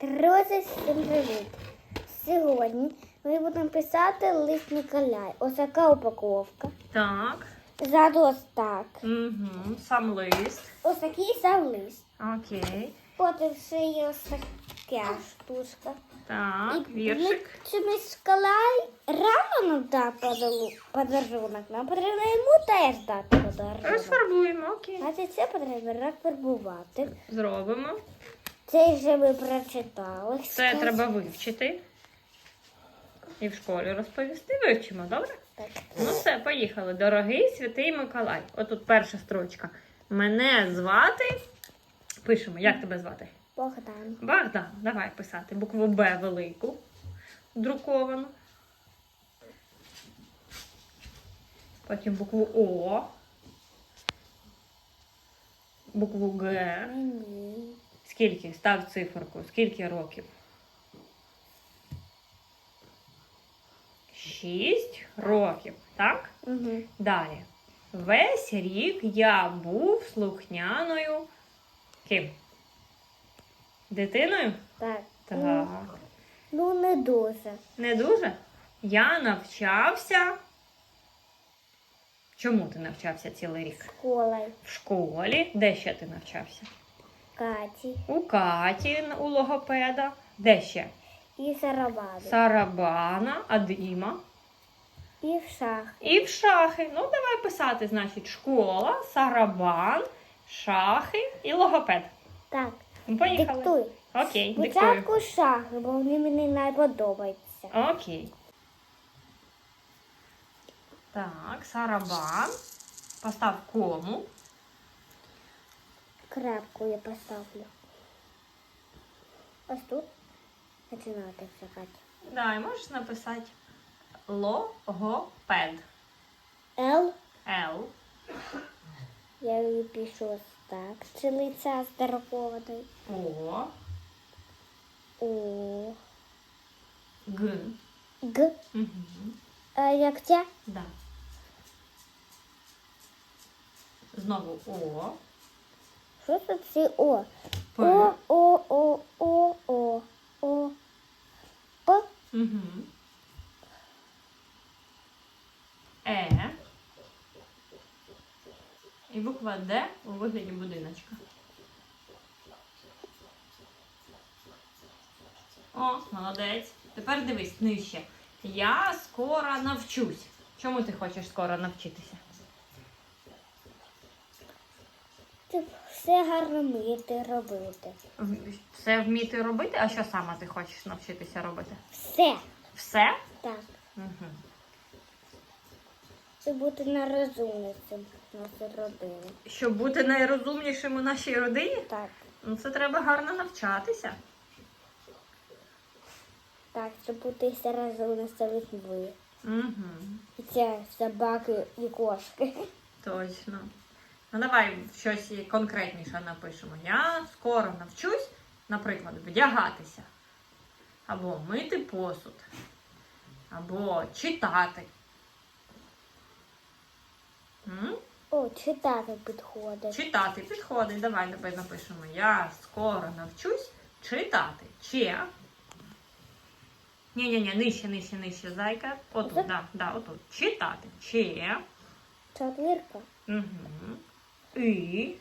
Друзі, всім привіт! Сьогодні ми будемо писати лист Миколяй. Ось така упаковка. Так. Ззаду ось так. Угу. Сам лист. Ось такий сам лист. Окей. Потім ще є ось така штучка. Так, віршик. Чи Миколай рано нам дав подарунок, нам потрібно йому теж дати подарунок. Розфарбуємо, окей. Значить, це потрібно розфарбувати. Зробимо. Це вже ми прочитали. Це треба вивчити. І в школі розповісти. Вивчимо, добре? Так. Ну все, поїхали. Дорогий святий Миколай. Отут перша строчка. Мене звати. Пишемо, як тебе звати? Богдан. Богдан. Давай писати. Букву Б велику. Друковану. Потім букву О. Букву Г. Мені. Скільки? Став циферку. Скільки років? Шість років. Так? Угу. Далі. Весь рік я був слухняною. Ким? Дитиною? Так. Так. Ну, ну, не дуже. Не дуже? Я навчався. Чому ти навчався цілий рік? Школою. В школі. Де ще ти навчався? Каті. У Каті, у логопеда. Де ще? І Сарабади. Сарабана, Адима. І в шах. І в шахи. Ну, давай писати, значить, школа, сарабан, шахи і логопед. Так. Ну, Поїхали. Диктуй. Окей, диктую. Спочатку шахи, бо вони мені не подобаються. Окей. Так, сарабан. Постав кому. Крапку я поставлю. Ось тут починати Катя. Да, і можеш написати логопед. Л. Л. Я її пишу ось так. Чи лиця здорований. О. О. Г. Г. Угу. А як ця? Да. Знову О. Що тут ці О? П. О, О, О, О, О, О. П. Угу. Е. І буква Д у вигляді будиночка. О, молодець. Тепер дивись нижче. Я скоро навчусь. Чому ти хочеш скоро навчитися? Все гарно вмієте робити. В- Все вміти робити, а що саме ти хочеш навчитися робити? Все. Все? Так. Угу. Це бути нерозумницем на родини. Щоб бути найрозумнішим у нашій родині, Так. ну це треба гарно навчатися. Так, щоб бути все розумницем ви. Угу. І це собаки і кошки. Точно. Ну давай щось конкретніше напишемо. Я скоро навчусь, наприклад, вдягатися, або мити посуд, або читати. М? О, читати підходить. Читати підходить. Давай давай напишемо. Я скоро навчусь читати. Чи. Ні-ні-ні, нижче, нижче, нижче, зайка. Отут, Отут? да, да, отут. Читати. Чи. Четвірка. Угу. І.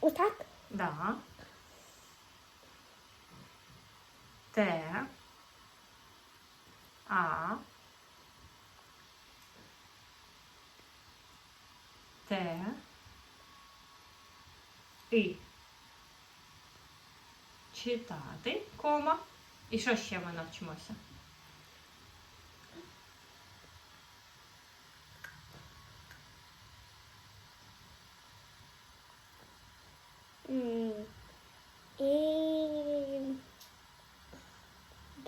Отак. Да. Т. А. Т. І. Читати, кома. І що ще ми навчимося? М. І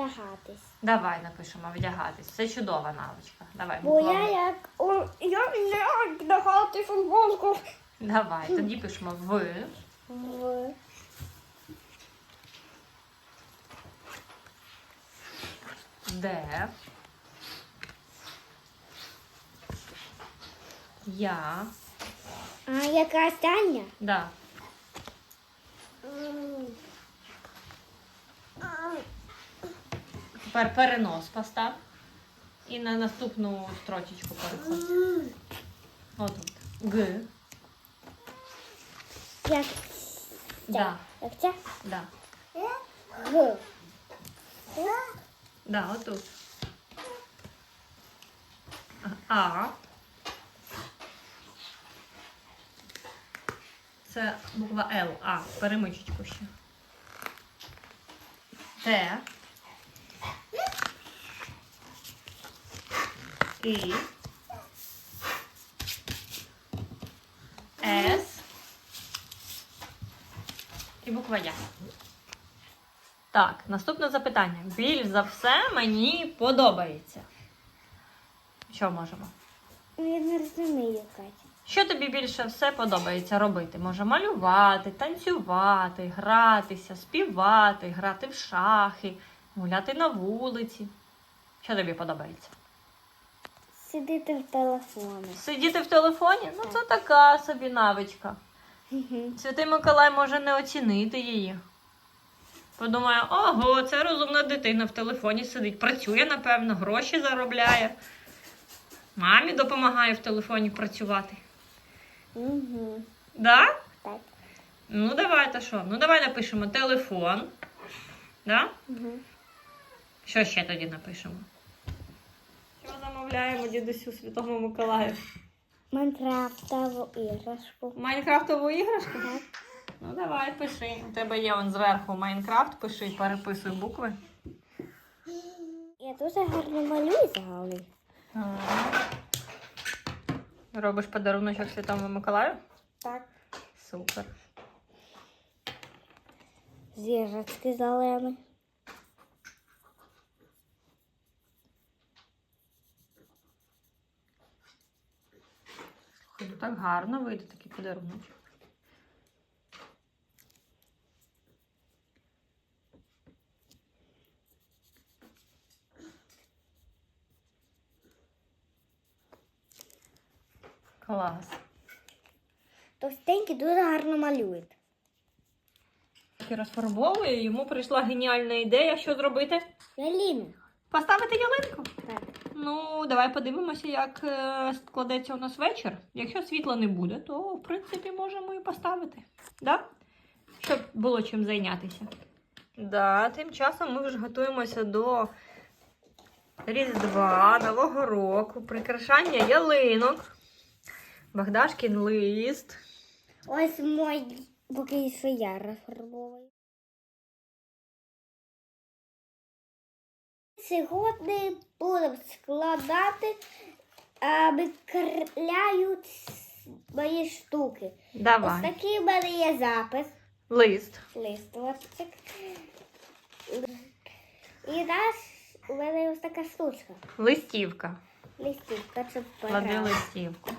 вдягатись. Давай напишемо вдягатись. Це чудова навичка. Давай. Бо я як о, я як вдягати футболку. Давай, тоді пишемо в. В Де я А яка остання? да, М. Тепер перенос постав. І на наступну строчечку переходь. Отут. Г. Як Да. Як це? Да. Г. Да, отут. А. Це буква Л. А. Перемичечку ще. Т. І. С. І буква Я. Так, наступне запитання. Більш за все мені подобається. Що можемо? Ну, я не розумію, Катя. Що тобі більше все подобається робити? Може малювати, танцювати, гратися, співати, грати в шахи, гуляти на вулиці. Що тобі подобається? Сидіти в телефоні. Сидіти в телефоні? Ну це така собі навичка. Святий Миколай може не оцінити її. Подумає, ого, це розумна дитина в телефоні сидить, працює, напевно, гроші заробляє. Мамі допомагає в телефоні працювати. Угу. Да? Так. Ну, давайте що? Ну, давай напишемо телефон. Да? Угу. Що ще тоді напишемо? Що дідусю Святому Миколаю? Майнкрафтову іграшку. Майнкрафтову іграшку? Ну, давай, пиши. У тебе є он зверху Майнкрафт, пиши, переписуй букви. Я дуже гарно малюю взагалі. Робиш подаруночок Святому Миколаю? Так. Супер. Зірочки зелені. Так гарно вийде такий подаруночок. Клас. Товстенькі дуже гарно малюють. І розфарбовує, йому прийшла геніальна ідея, що зробити? Яліна. Поставити ялинку. Так. Ну, давай подивимося, як е, складеться у нас вечір. Якщо світла не буде, то в принципі можемо і поставити. Да? Щоб було чим зайнятися. Да, тим часом ми вже готуємося до Різдва, Нового року, прикрашання ялинок, Богдашкін лист. Ось мой поки що я розфарбовую. Сьогодні будемо складати, а викрляють мої штуки. Ось такий в мене є запис, Лист. листочок. І наш у мене ось така штучка. Листівка. Листівка, щоб Клади листівку.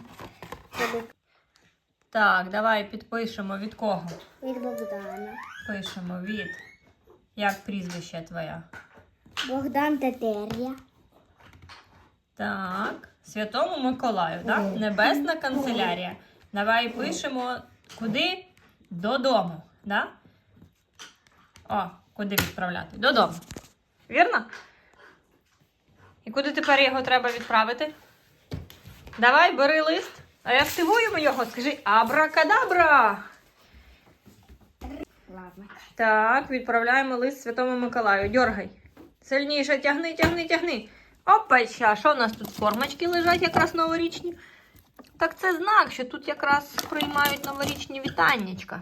Так, давай підпишемо від кого. Від Богдана. Пишемо від. Як прізвище твоє? Богдан Тетеря. Так. Святому Миколаю, так? Небесна канцелярія. Давай пишемо куди? Додому. Да? О, куди відправляти? Додому. Вірно? І куди тепер його треба відправити? Давай, бери лист. А активуємо його. Скажи абракадабра. Ладно. Так, відправляємо лист Святому Миколаю. Дьоргай. Сильніше тягни, тягни, тягни. Опача, що у нас тут формочки лежать якраз новорічні? Так це знак, що тут якраз приймають новорічні вітаннячка.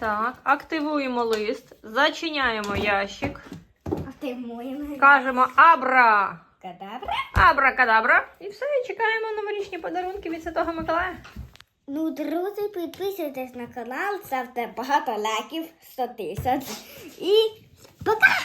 Так, активуємо лист, зачиняємо ящик, А ти моїм кажемо абра, кадавра? абракадабра. І все, і чекаємо новорічні подарунки від Святого Миколая. Ну, друзі, підписуйтесь на канал, ставте багато лайків, 100 тисяч. І пока!